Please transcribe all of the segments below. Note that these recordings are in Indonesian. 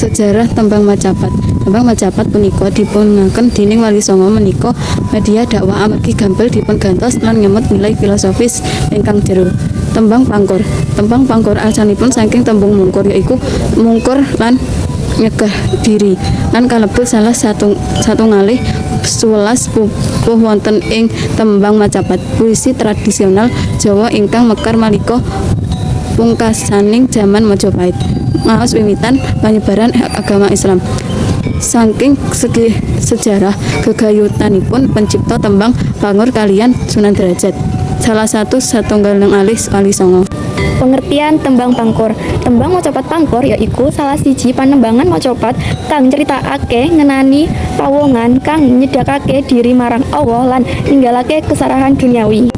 Sejarah tembang macapat. Tembang macapat punika dipunangken dening Wali Songo menika media dakwah amargi gampil dipun gantos lan ngemot nilai filosofis ingkang jero. Tembang pangkur. Tembang pangkur asalipun saking tembung mungkur yaiku mungkur lan nyegah diri lan kalebet salah satu satunggalih sewelas pupuh wonten ing tembang macapat puisi tradisional Jawa ingkang mekar malika pungkasaning jaman Majapahit. Ngaos wiwitan panyebaran agama Islam. Saking segi sejarah gegayutanipun pencipta tembang Pangur kalian Sunan Derajat salah satu satunggaling alis Wali Songo Pengertian tembang pangkur. Tembang macapat pangkur yaiku salah siji panembangan macapat kang nyeritakake ngenani pawongan kang nyedakake diri marang Allah lan ninggalake kesarahan duniawi.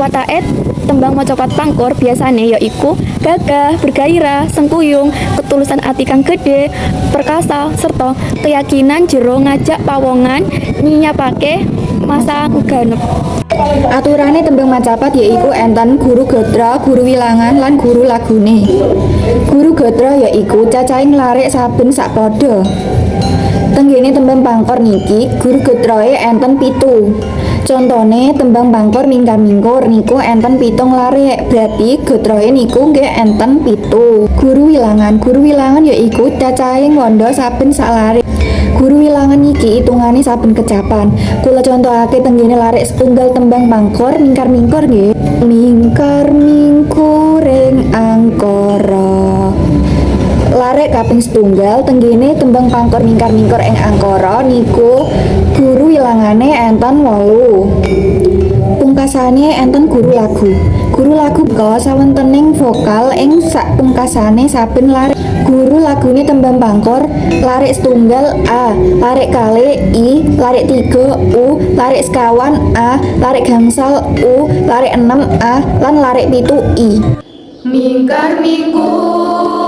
Wataet tembang macapat pangkur biasane yaiku gagah, bergairah, sengkuyung, ketulusan ati kang gede, perkasa, serta keyakinan jero ngajak pawongan nyinyapake masa ganep. Aturane tembang macapat yaiku enten guru gatra, guru wilangan lan guru lagune. Guru gatra yaiku cacahing larik saben sak padha. Tenggene tembang pangkor niki, guru gatrae enten pitu. Contone tembang pangkor mingkar mingkur niku enten pitung larik, berarti gatrae niku nggih enten pitu. Guru wilangan, guru wilangan yaiku cacahing wanda saben sak larik. Guru wilangan iki hitungane saben kecapan. Kula contohake tenggene larik setunggal tembang mangkor mingkar-mingkor nggih. Mingkar mingkuring angkara. Larek kaping setunggal tenggene tembang pangkor mingkar-mingkor ing angkara niku guru wilangane enten wolu. Pungkasane enten guru lagu. Guru lagu ka sawontening vokal ing sak pungkasane saben larik. Guru lagune tembang pangkor larik setunggal A, larik kali I, larik tiga U, larik sekawan A, larik gangsal U, larik enam A, lan larik pitu I. Mingkar mingkur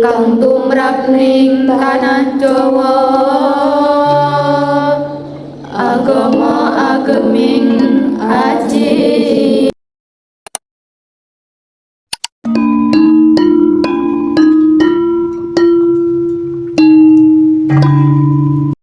kang tumrap ning kanan Jawa. Agama